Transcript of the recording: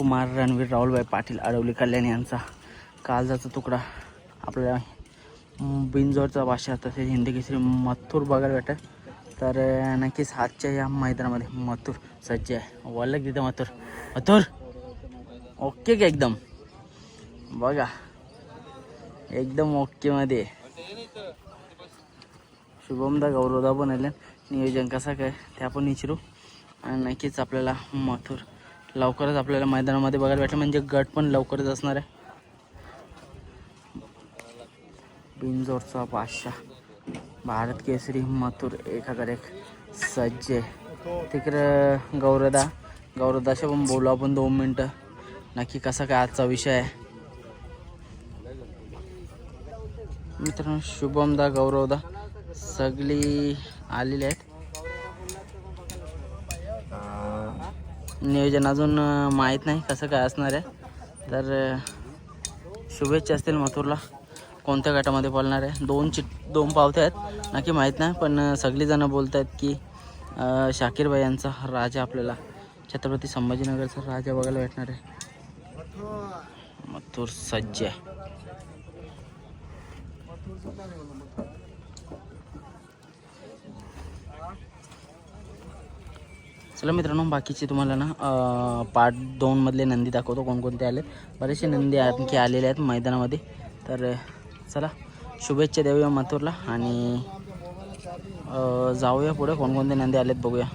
कुमार रणवीर राहुलभाई पाटील अडवली कल्याण यांचा काळजाचा तुकडा आपल्याला बिंजोरचा बिनजोडचा भाषा तसेच हिंदी केसरी मथुर बघायला भेटत तर नक्कीच आजच्या या मैदानामध्ये मथुर सज्ज आहे. वल्लक तिथं मथुर. मथुर! ओके का एकदम? बघा. एकदम ओकेमध्ये शुभमदा गौरवदा पण आले. नियोजन कसं काय ते आपण विचारू. आणि नक्कीच आपल्याला मथुर लवकरच आपल्याला मैदानामध्ये बघायला भेटलं. म्हणजे गट पण लवकरच असणार आहे. बिनजोडचा बादशाह. भारत केसरी मथुर एकाकडे एक सज्ज. आहे तिकडं गौरदा. गौरदाशी पण बोलू आपण दोन मिनटं. नक्की कसा काय आजचा विषय आहे? मित्रांनो शुभमदा गौरवदा सगळी आलेली आहेत. नियोजन अजून माहीत नाही कसं काय असणार आहे. तर शुभेच्छा असतील मथुरला. कोणत्या गटामध्ये बोलणार आहे? दोन चिट दोन पावते आहेत. नक्की माहीत नाही पण सगळीजणं बोलत आहेत की शाकीर शाकीरबाई यांचा राजा आपल्याला छत्रपती संभाजीनगरचा राजा बघायला भेटणार आहे. मथुर सज्ज आहे. चला मित्रांनो बाकीचे तुम्हाला ना पार्ट दोनमधले नंदी दाखवतो कोणकोणते आले बरेचसे नंदी आणखी आलेले आहेत मैदानामध्ये. तर चला शुभेच्छा देऊया मथुरला आणि जाऊया पुढे. कोणकोणते नंदी आलेत बघूया.